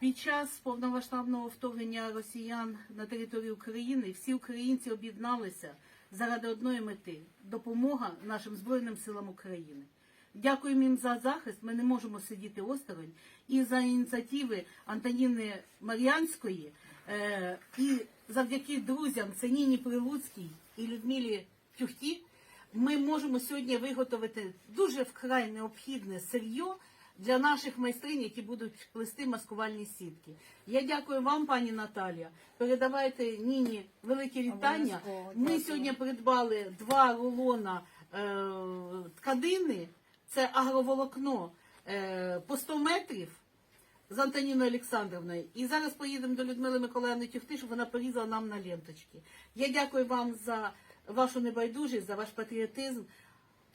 Під час повномасштабного вторгнення росіян на територію України всі українці об'єдналися заради одної мети допомога нашим Збройним силам України. Дякуємо їм за захист. Ми не можемо сидіти осторонь. І за ініціативи Антоніни Мар'янської, е, і завдяки друзям це Ніні Прилуцькій і Людмилі Тюхті, ми можемо сьогодні виготовити дуже вкрай необхідне сир'йо для наших майстринь, які будуть плести маскувальні сітки. Я дякую вам, пані Наталія. Передавайте Ніні велике вітання. Ми сьогодні придбали два рулона е, тканини. Це агроволокно е, по 100 метрів з Антоніною Олександровною. І зараз поїдемо до Людмили Миколаївни Тюхти, щоб вона порізала нам на ленточки. Я дякую вам за вашу небайдужість, за ваш патріотизм.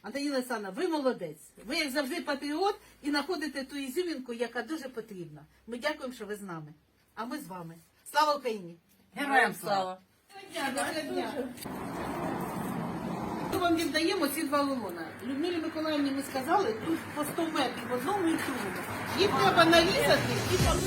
Антоніна Олександровна, ви молодець. Ви, як завжди, патріот і знаходите ту ізюмінку, яка дуже потрібна. Ми дякуємо, що ви з нами. А ми з вами. Слава Україні! Героям слава! Ми вам віддаємо ці два рулона. Людмилі Миколаївні ми сказали, тут по 100 метрів в одному і в другому. Їх треба нарізати і там